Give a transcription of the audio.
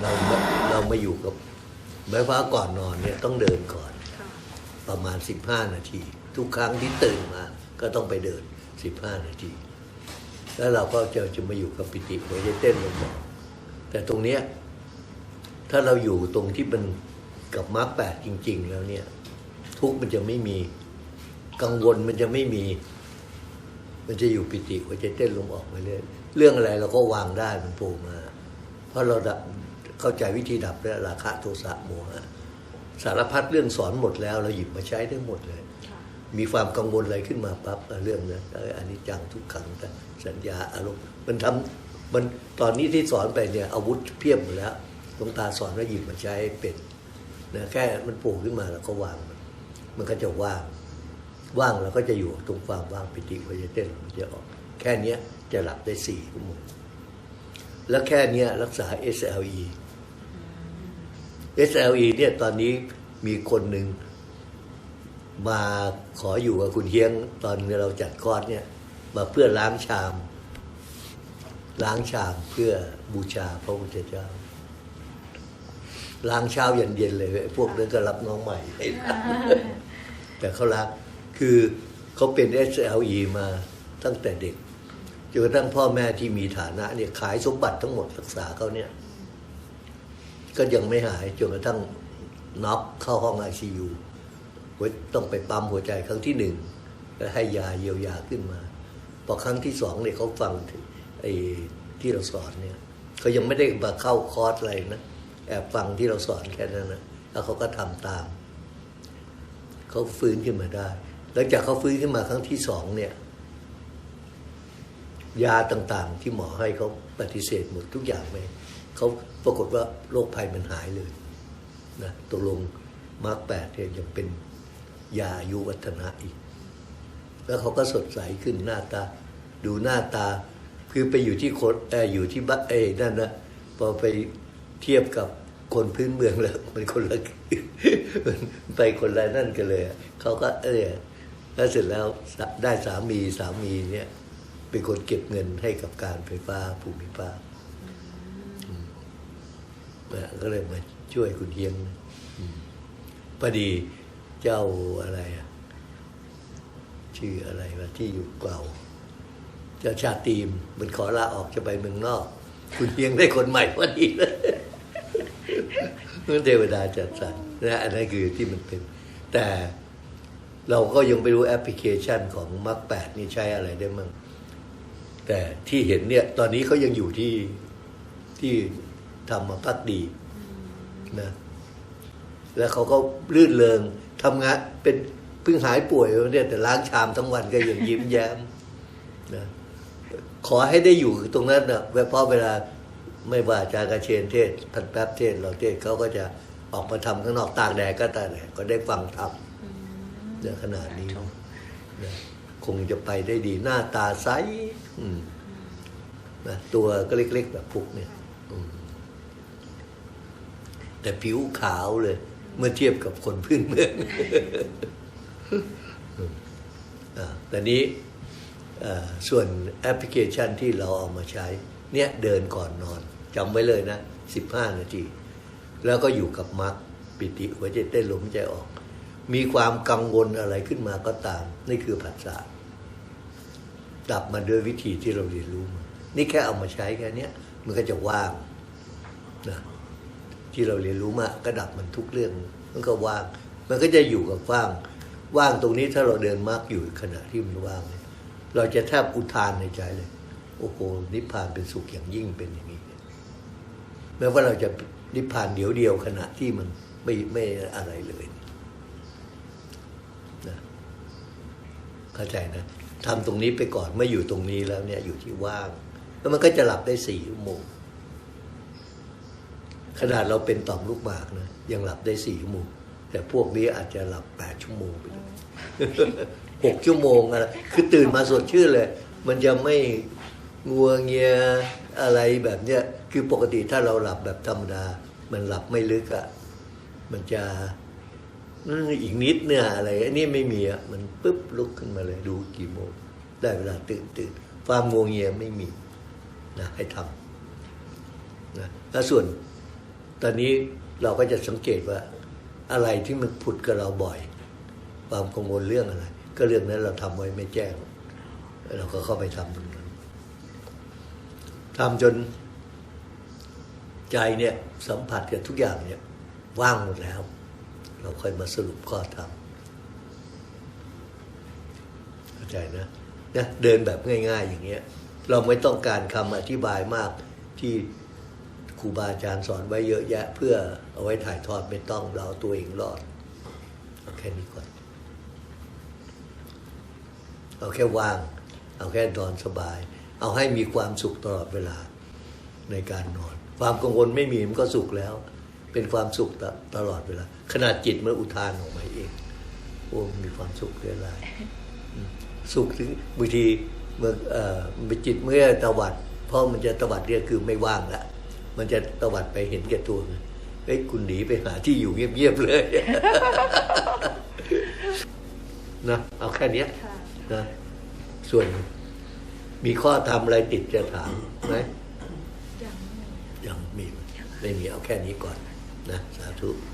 เราเราม่อยู่กับหมายความว่าก่อนนอนเนี่ยต้องเดินก่อน ประมาณ 15 นาที ทุกครั้งที่ตื่นมาก็ต้องไปเดิน 15 นาที แล้วเราก็จะจะมาอยู่กับปิติหัวใจเต้นลงบอกแต่ตรงเนี้ยถ้าเราอยู่ตรงที่มันกับมรรคแปดจริง ๆ แล้วเนี่ย ทุกมันจะไม่มีกังวลมันจะไม่มี มันจะอยู่ปิติหัวใจเต้นลงออกไปเรื่อยเรื่องอะไรเราก็วางได้มันโผล่มา เพราะเรา เข้าใจวิธีดับแล้วราคะโทสะโมหะสารพัดเรื่องสอนหมดแล้วเราหยิบมาใช้ได้หมดเลย มีความกังวลอะไรขึ้นมาปั๊บเรื่องนั้นอันนี้จังทุกขังแต่สัญญาอารมณ์มันทำมันตอนนี้ที่สอนไปเนี่ยอาวุธเพียบหมดแล้วหลวงตาสอนว่าหยิบมาใช้เป็นนะแค่มันโผล่ขึ้นมาแล้วก็วางมันมันก็จะว่างว่างเราก็จะอยู่ตรงความว่างปิติวิเต้นมันจะออก แค่เนี้ยจะหลับได้สี่ชั่วโมงแล้วแค่เนี้ยรักษา SLE SLE เนี่ยตอนนี้มีคนหนึ่งมาขออยู่กับคุณเฮียงตอนเราจัดคอร์สเนี่ย มาเพื่อล้างชาม ล้างชามเพื่อบูชาพระพุทธเจ้า ล้างเช้าเย็นเย็นๆเลยพวกนั้นก็รับน้องใหม่ แต่เขารักคือเขาเป็น SLE มาตั้งแต่เด็กจนกระทั่งพ่อแม่ที่มีฐานะเนี่ยขายสมบัติทั้งหมดรักษาเขาเนี่ย ก็ยังไม่หายจนกระทั่งน็อกเข้าห้องไอซียูต้องไปปั๊มหัวใจครั้งที่หนึ่งแล้วให้ยาเยียวยาขึ้นมา พอครั้งที่สองเนี่ยเขาฟังไอ้ที่เราสอนเนี่ยเขายังไม่ได้มาเข้าคอร์สอะไรนะแอบฟังที่เราสอนแค่นั้นนะแล้วเขาก็ทำตาม เขาฟื้นขึ้นมาได้ หลังจากเขาฟื้นขึ้นมาครั้งที่สองเนี่ย ยาต่างๆที่หมอให้เขาปฏิเสธหมดทุกอย่างไป เขาปรากฏว่าโรคภัยมันหายเลยนะตกลงมาร์กแปดเนี่ยยังเป็นยาอายุวัฒนะอีก แล้วเขาก็สดใสขึ้นหน้าตา ดูหน้าตา คือไปอยู่ที่คนเอออยู่ที่บ้านเอนั่นนะพอไปเทียบกับคนพื้นเมืองแล้วมันคนละมันไปคนละนั่นกันเลยเขาก็เออแล้วเสร็จแล้วได้สามีสามีเนี่ยเป็นคนเก็บเงินให้กับการไฟฟ้าภูมิภาค ก็เลยมาช่วยคุณเฮียงอพอดีเจ้าอะไรอะชื่ออะไรวะที่อยู่เก่าเจ้าชาติีมมันขอลาออกจะไปเมืองนอก คุณเฮียงได้คนใหม่พอดีเลยมันเทวดาจัดสรรนะอันนั้นคือที่มันเป็น แต่เราก็ยังไม่รู้แอปพลิเคชันของมรรคแปดนี่ใช้อะไรได้มั่งแต่ที่เห็นเนี่ย ตอนนี้เขายังอยู่ที่ที่ ทำมาพักดีนะแล้วเขาก็ลื่นเริงทำงานเป็นเพิ่งหายป่วยเนี่ยแต่ล้างชามทั้งวันก็ยังยิ้มแย้มนะขอให้ได้อยู่ตรงนั้นนะเพราะเวลาไม่ว่าอาจารย์กระเชนเทศพันแป๊บเทศเราเทศเขาก็จะออกมาทำข้างนอกตากแดดก็ตากแดดก็ได้ฟังธรรมในขนาดนี้นะคงจะไปได้ดีหน้าตาใสอืมนะตัวก็เล็ก ๆ แบบพุกเนี่ยอืม แต่ผิวขาวเลย เมื่อเทียบกับคนพื้นเมืองแต่นี้ส่วนแอปพลิเคชันที่เราเอามาใช้ เนี่ยเดินก่อนนอนจำไว้เลยนะ 15 นาที แล้วก็อยู่กับมรรคปิติหัวใจเต้นลมใจออก มีความกังวลอะไรขึ้นมาก็ตาม นี่คือผัสสะดับมาด้วยวิธีที่เราเรียนรู้มานี่แค่เอามาใช้แค่นี้มันก็จะว่างนะ ที่เราเรียนรู้มาก็ดับมันทุกเรื่อง มันก็ว่าง มันก็จะอยู่กับว่าง ว่างตรงนี้ถ้าเราเดินมากอยู่ขณะที่มันว่างเนี่ยเราจะแทบอุทานในใจเลย โอ้โหนิพพานเป็นสุขอย่างยิ่งเป็นอย่างนี้แม้ว่าเราจะนิพพานเดียวเดียวขณะที่มันไม่ไม่อะไรเลยนะเข้าใจนะทำตรงนี้ไปก่อนไม่อยู่ตรงนี้แล้วเนี่ยอยู่ที่ว่าง แล้วมันก็จะหลับได้สี่ชั่วโมง ขนาดเราเป็นต่อมลูกหมากนะยังหลับได้สี่ชั่วโมง แต่พวกนี้อาจจะหลับแปดชั่วโมงไปเลยหกชั่วโมงอะไรคือตื่นมาสดชื่นเลย มันจะไม่งัวเงียอะไรแบบเนี้ยคือปกติถ้าเราหลับแบบธรรมดา มันหลับไม่ลึกอะ่ะมันจะอืมอีกนิดเนี่ยอะไรอันนี้ไม่มีอะ่ะมันปุ๊บลุกขึ้นมาเลยดูกี่โมง ได้เวลาตื่นตื่นความงัวเงียไม่มีนะให้ทำนะแล้วส่วน ตอนนี้เราก็จะสังเกตว่าอะไรที่มันผุดกับเราบ่อย ความกังวลเรื่องอะไร ก็เรื่องนั้นเราทำไว้ไม่แจ้ง เราก็เข้าไปทำตรงนั้นทำจนใจเนี่ยสัมผัสกับทุกอย่างเนี่ยว่างหมดแล้ว เราค่อยมาสรุปข้อธรรมเข้าใจนะนะเดินแบบง่าย ๆ อย่างเงี้ย เราไม่ต้องการคำอธิบายมากที่ ครูบาอาจารย์สอนไว้เยอะแยะ เพื่อเอาไว้ถ่ายทอดไม่ต้องเราตัวเองรอดเอาแค่นี้ก่อนเอาแค่ว่าง เอาแค่นอนสบาย เอาให้มีความสุขตลอดเวลาในการนอน ความกังวลไม่มีมันก็สุขแล้ว เป็นความสุขตตลอดเวลา ขนาดจิตมันอุทานออกมาเองโอ้มีความสุขเรื่อยๆสุขถึงบางทีเมื่อจิตเมื่อตวัดเพราะมันจะตวัดเรียกคือไม่ว่างละ มันจะตวัดไปเห็นแก่ตัวไงเฮ้ยคุณหนีไปหาที่อยู่เงียบๆเลยนะเอาแค่เนี้ยค่ะนะส่วนมีข้อทำอะไรติดจะถามไหมยังไม่ยังมีไม่มีเอาแค่นี้ก่อนนะ สาธุ